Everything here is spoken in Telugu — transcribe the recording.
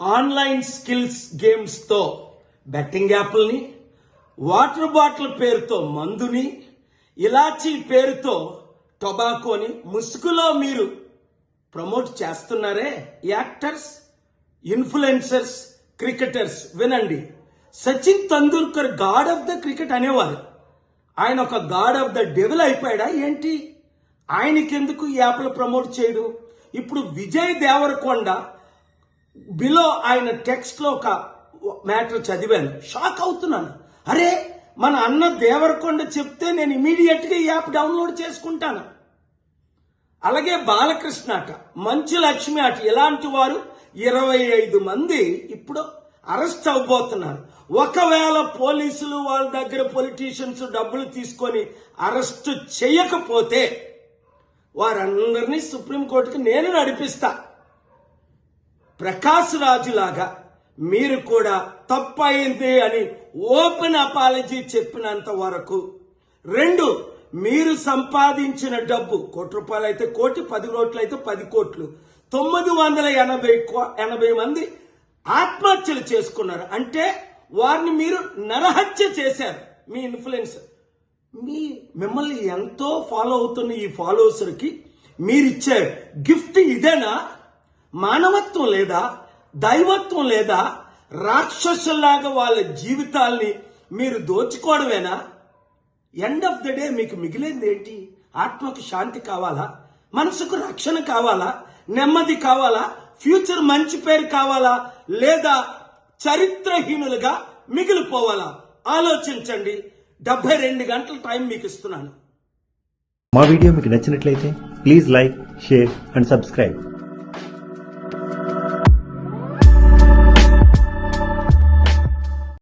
ఆన్లైన్ స్కిల్స్ గేమ్స్తో బెట్టింగ్ యాప్ల్ని వాటర్ బాటిల్ పేరుతో మందుని ఇలాచీ పేరుతో టొబాకోని ముసుగులో మీరు ప్రమోట్ చేస్తున్నారే? యాక్టర్స్ ఇన్ఫ్లుయెన్సర్స్ క్రికెటర్స్ వినండి. Sachin Tendulkar god of the cricket అనేవారు. ఆయన ఒక గాడ్ ఆఫ్ ద డెవిల్ అయిపోయాడా ఏంటి? ఆయనకెందుకు ఈ యాప్లు ప్రమోట్ చేయడు? ఇప్పుడు విజయ్ దేవరకొండ బిలో ఆయన టెక్స్ట్లో ఒక మ్యాటర్ చదివాను. షాక్ అవుతున్నాను. అరే మన అన్న దేవరకొండ చెప్తే నేను ఇమీడియట్గా ఈ యాప్ డౌన్లోడ్ చేసుకుంటాను. అలాగే బాలకృష్ణ అట మంచు లక్ష్మి అట ఇలాంటి వారు ఇరవై ఐదు మంది ఇప్పుడు అరెస్ట్ అవ్వబోతున్నారు. ఒకవేళ పోలీసులు వాళ్ళ దగ్గర పొలిటీషియన్స్ డబ్బులు తీసుకొని అరెస్ట్ చేయకపోతే వారందరినీ సుప్రీంకోర్టుకి నేను నడిపిస్తా. ప్రకాష్ రాజు లాగా మీరు కూడా తప్పయింది అని ఓపెన్ అపాలజీ చెప్పినంత వరకు. రెండు మీరు సంపాదించిన డబ్బు కోటి రూపాయలు అయితే కోటి పది కోట్లు అయితే పది కోట్లు. తొమ్మిది వందల ఎనభై కో- ఎనభై మంది ఆత్మహత్యలు చేసుకున్నారు. అంటే వారిని మీరు నరహత్య చేశారు. మీ ఇన్ఫ్లుయెన్స్. మీ మిమ్మల్ని ఎంతో ఫాలో అవుతున్న ఈ ఫాలోవర్స్కి మీరిచ్చే గిఫ్ట్ ఇదేనా? మానవత్వం లేదా దైవత్వం లేదా రాక్షసులాగా వాళ్ళ జీవితాల్ని మీరు దోచుకోవడమేనా? ఎండ్ ఆఫ్ ద డే మీకు మిగిలింది ఏంటి? ఆత్మకు శాంతి కావాలా? మనసుకు రక్షణ కావాలా? నెమ్మది కావాలా? ఫ్యూచర్ మంచి పేరు కావాలా? లేదా చరిత్రహీనులుగా మిగిలిపోవాలా? ఆలోచించండి. డెబ్బై రెండు గంటల టైం మీకు ఇస్తున్నాను. మా వీడియో మీకు నచ్చినట్లయితే please like share and subscribe.